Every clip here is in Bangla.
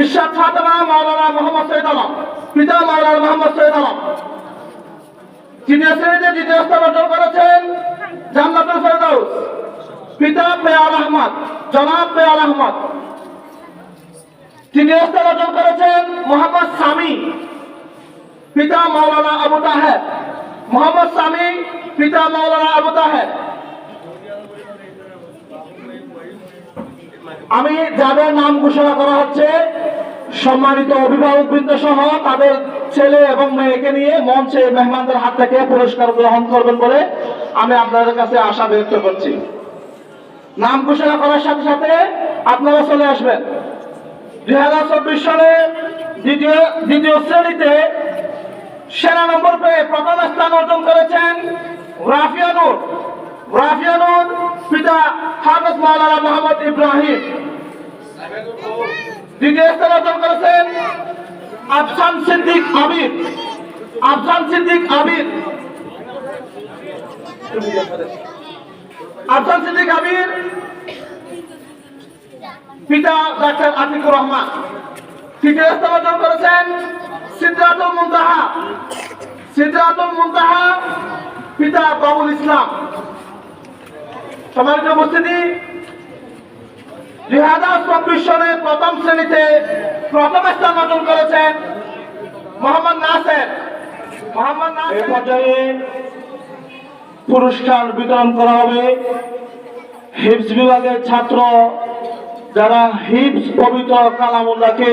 ইরশাদ ফাতেমা মাওলানা মোহাম্মদ সৈয়দ আলম পিতা মাওলানা মোহাম্মদ সৈয়দ আলম তৃতীয় শ্রেণীতে দ্বিতীয় স্থান অর্জন করেছেন, জান্নাতুল ফেরদাউস। পিতা পেয়ার আহমদ, জনাব পেয়ার আহমদ। তৃতীয় স্থান অর্জন করেছেন মোহাম্মদ সামি, পিতা মাওলানা আবু তাহের। মোহাম্মদ সামি, পিতা মাওলানা আবু তাহের। আমি যাদের নাম ঘোষণা করা হচ্ছে সম্মানিত অভিভাবক বৃন্দ সহ তাদের ছেলে এবং মেয়েকে নিয়ে মঞ্চে মেহমানদের হাত থেকে পুরস্কার গ্রহণ করবেন বলে আমি আপনাদের কাছে আশা ব্যক্ত করছি। নাম ঘোষণা করার সাথে সাথে আপনারা চলে আসবেন। দুই হাজার চব্বিশ সালে দ্বিতীয় দ্বিতীয় শ্রেণীতে সেরা নম্বর পেয়ে প্রথম স্থান অর্জন করেছেন রাফিয়ানুর। রাফিয়ানুর পিতা হাফেজ মাওলানা মোহাম্মদ ইব্রাহিম। দ্বিতীয় স্থান অর্জন করেছেন আফসান সিদ্দিক আবির আফসান সিদ্দিক আবির আফসান সিদ্দিক আবির পিতা ডাক্তার আতিকুর রহমান। তৃতীয় স্থান অর্জন করেছেন সিদ্ধাতুল মুন্তাহা। সিদ্ধাতুল মুন্তাহা পিতা বাবুল ইসলাম। সম্মানিত উপস্থিতি দুই প্রথম শ্রেণীতে প্রথম স্থান অর্জন করেছেন মোহাম্মদ নাসের। মোহাম্মদ নাসের। পর্যায়ে পুরস্কার বিতরণ করা হবে হিপস বিভাগের ছাত্র যারা হিপস পবিত্র কালামুল্লাহকে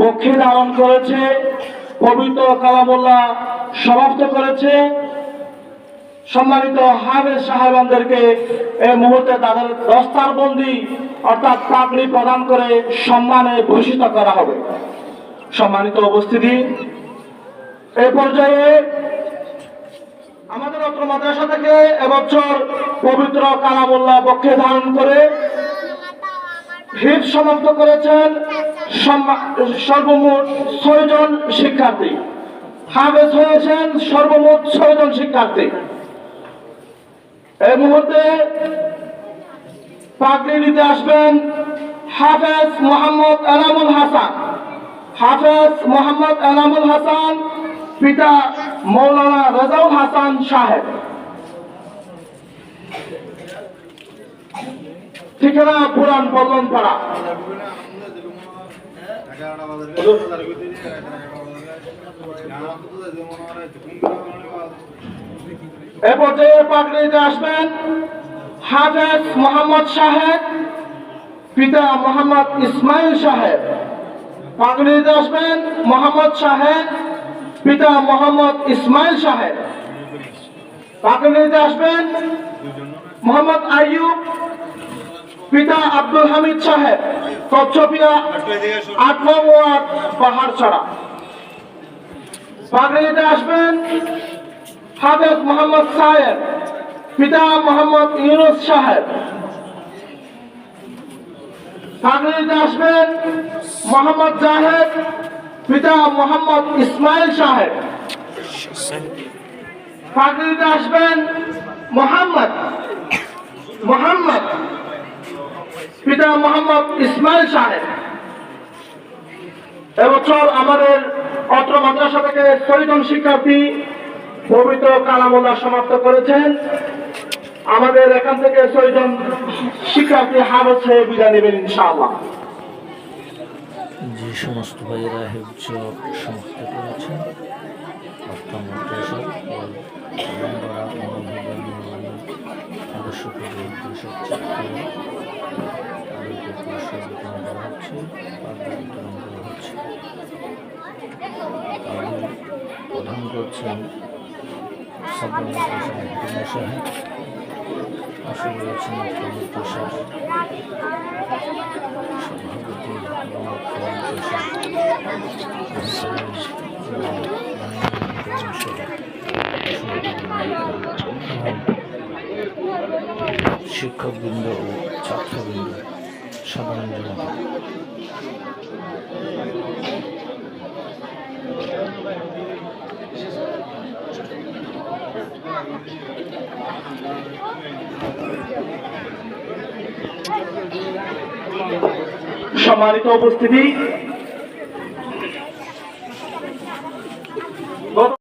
পক্ষে ধারণ করেছে, পবিত্র কালামুল্লাহ সমাপ্ত করেছে। সম্মানিত হাবের সাহেবানদেরকে এই মুহূর্তে তাদের দস্তার বন্দি অর্থাৎ পাগড়ি প্রদান করে সম্মানে ভূষিত করা হবে। সম্মানিত উপস্থিতি এই পর্যায়ে আমাদের অত্র মাদ্রাসা থেকে এবছর পবিত্র কালামুল্লাহ পক্ষে ধারণ করে হিট সমাপ্ত করেছেন সর্বমোট ছয়জন শিক্ষার্থী। হাফেজ হয়েছেন সর্বমোট ছয়জন শিক্ষার্থী। এই মুহূর্তে পাগড়ি নিতে আসবেন হাফেজ মোহাম্মদ এনামুল হাসান। হাফেজ মোহাম্মদ এনামুল হাসান, পিতা মৌলানা রাজাউল হাসান সাহেব। ঠিকানা পুরান পল্লন পাড়া এ পর্যায়ে পাগড়িতে আসবেন হাফেজ মোহাম্মদ সাহেব, পিতা মোহাম্মদ ইসমাইল সাহেব। পাগড়িতে আসবেন, মোহাম্মদ সাহেব, পিতা মোহাম্মদ ইসমাইল সাহেব। পাগড়িতে আসবেন, মোহাম্মদ আইয়ুব, পিতা আব্দুল হামিদ সাহেব। কচ্ছপিয়া আট নং ওয়ার্ড পাহাড় ছড়া। পাগড়িতে আসবেন হাফেজ মোহাম্মদ সাহেব পিতা মোহাম্মদ ইউনুস সাহেব। পাগড়িতে আসবেন মোহাম্মদ জাহেদ, পিতা মোহাম্মদ ইসমাইল সাহেব। পাগড়িতে আসবেন মোহাম্মদ মোহাম্মদ, পিতা মোহাম্মদ ইসমাইল সাহেব। এবছর আমাদের অত্র মাদ্রাসা থেকে ছয়জন শিক্ষার্থী পবিত্র কালামুল্লাহ সমাপ্ত করেছেন। আমাদের এখান থেকে ছয়জন শিক্ষার্থী হাবস হয়ে বিদায় নেবেন ইনশাআল্লাহ। যে সমস্ত ভাইয়েরা হেফজ সমাপ্ত করেছেন প্রদান করছেন সাহেব। শিক্ষকবৃন্দ ও ছাত্রবৃন্দ সাধারণ জনতা সম্মানিত উপস্থিতি